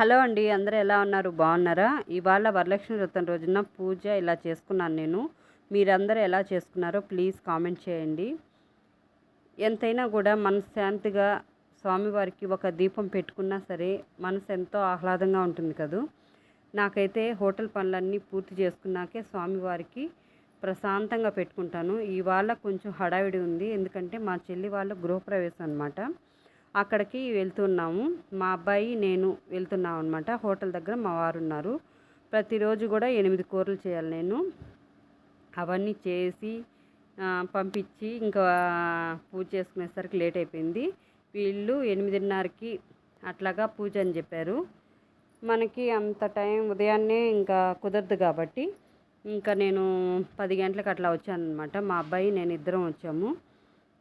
Hello అండి అందరూ ఎలా ఉన్నారు? బాగున్నారా? ఇవాళ వరలక్ష్మి వ్రతం రోజున పూజ ఇలా చేసుకున్నాను నేను. మీరందరూ ఎలా చేసుకున్నారో ప్లీజ్ కామెంట్ చేయండి. ఎంతైనా కూడా మనశ్శాంతిగా స్వామివారికి ఒక దీపం పెట్టుకున్నా సరే మనసు ఎంతో ఆహ్లాదంగా ఉంటుంది కదూ. నాకైతే హోటల్ పనులన్నీ పూర్తి చేసుకున్నాకే స్వామివారికి ప్రశాంతంగా పెట్టుకుంటాను. ఇవాళ కొంచెం హడావిడి ఉంది. ఎందుకంటే మా చెల్లి వాళ్ళ గృహప్రవేశం అనమాట అక్కడికి వెళ్తున్నాము. మా అబ్బాయి నేను వెళ్తున్నాం అనమాట హోటల్ దగ్గర మా వారు ఉన్నారు ప్రతిరోజు కూడా ఎనిమిది కూరలు చేయాలి నేను. అవన్నీ చేసి పంపించి ఇంకా పూజ చేసుకునేసరికి లేట్ అయిపోయింది. వీళ్ళు ఎనిమిదిన్నరకి అట్లాగా పూజ అని చెప్పారు. మనకి అంత టైం ఉదయాన్నే ఇంకా కుదరదు కాబట్టి ఇంకా నేను పది గంటలకు అట్లా వచ్చాను అనమాట మా అబ్బాయి నేను ఇద్దరం వచ్చాము.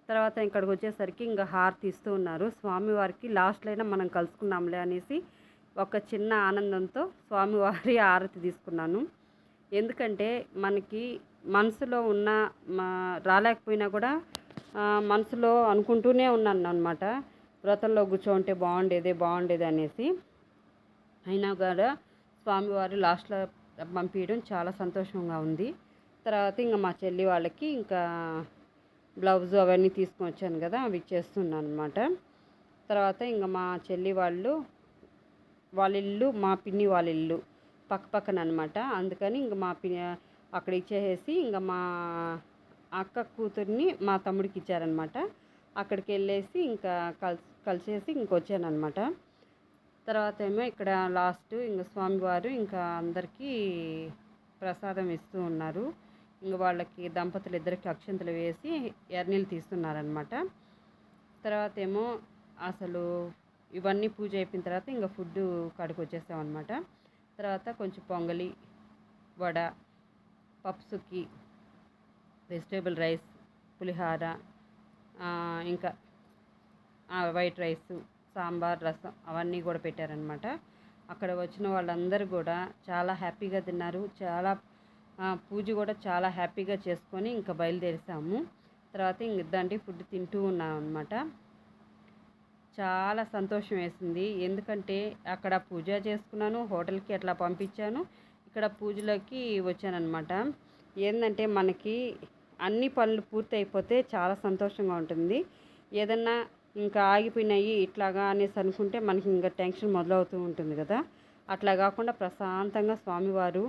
తర్వాత ఇక్కడికి వచ్చేసరికి ఇంకా హారతి ఇస్తూ ఉన్నారు. స్వామివారికి లాస్ట్లో అయినా మనం కలుసుకున్నాంలే అనేసి ఒక చిన్న ఆనందంతో స్వామివారి హారతి తీసుకున్నాను. ఎందుకంటే మనకి మనసులో ఉన్న మా రాలేకపోయినా కూడా మనసులో అనుకుంటూనే ఉన్నాను అనమాట వ్రతంలో కూర్చోంటే బాగుండేదే బాగుండేది అనేసి. అయినా కూడా స్వామివారు లాస్ట్లో పంపించడం చాలా సంతోషంగా ఉంది. తర్వాత ఇంకా మా చెల్లి వాళ్ళకి ఇంకా బ్లౌజ్ అవన్నీ తీసుకొని వచ్చాను కదా అవి చేస్తున్నాను అనమాట తర్వాత ఇంకా మా చెల్లి వాళ్ళు వాళ్ళ ఇల్లు మా పిన్ని వాళ్ళ ఇల్లు పక్క పక్కన అనమాట అందుకని ఇంకా మా పి అక్కడ ఇచ్చేసేసి ఇంకా మా అక్క కూతుర్ని మా తమ్ముడికి ఇచ్చారనమాట అక్కడికి వెళ్ళేసి ఇంకా కలిసి కలిసేసి ఇంకొచ్చానమాట తర్వాత ఏమో ఇక్కడ లాస్ట్ ఇంకా స్వామివారు ఇంకా అందరికీ ప్రసాదం ఇస్తూ ఉన్నారు. ఇంక వాళ్ళకి దంపతులు ఇద్దరికి అక్షంతలు వేసి ఎర్నీళ్ళు తీస్తున్నారనమాట తర్వాత ఏమో అసలు ఇవన్నీ పూజ అయిపోయిన తర్వాత ఇంకా ఫుడ్ కాడికి వచ్చేసామన్నమాట తర్వాత కొంచెం పొంగలి వడ పప్సుకి వెజిటేబుల్ రైస్ పులిహార ఇంకా వైట్ రైస్ సాంబార్ రసం అవన్నీ కూడా పెట్టారనమాట అక్కడ వచ్చిన వాళ్ళందరూ కూడా చాలా హ్యాపీగా తిన్నారు. చాలా పూజ కూడా చాలా హ్యాపీగా చేసుకొని ఇంకా బయలుదేరిసాము. తర్వాత ఇంక ఇద్దండి ఫుడ్ తింటూ ఉన్నాం అనమాట చాలా సంతోషం వేసింది. ఎందుకంటే అక్కడ పూజ చేసుకున్నాను హోటల్కి అట్లా పంపించాను ఇక్కడ పూజలోకి వచ్చానమాట ఏంటంటే మనకి అన్ని పనులు పూర్తి అయిపోతే చాలా సంతోషంగా ఉంటుంది. ఏదన్నా ఇంకా ఆగిపోయినాయి ఇట్లాగా అనేసి అనుకుంటే మనకి ఇంకా టెన్షన్ మొదలవుతూ ఉంటుంది కదా. అట్లా కాకుండా ప్రశాంతంగా స్వామివారు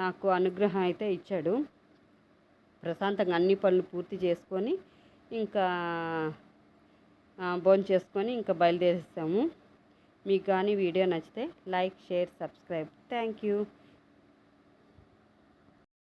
నాకు అనుగ్రహం అయితే ఇచ్చాడు. ప్రశాంతంగా అన్ని పనులు పూర్తి చేసుకొని ఇంకా భోజనం చేసుకొని ఇంకా బయలుదేరేస్తాము మీకు కానీ వీడియో నచ్చితే like share subscribe. Thank you.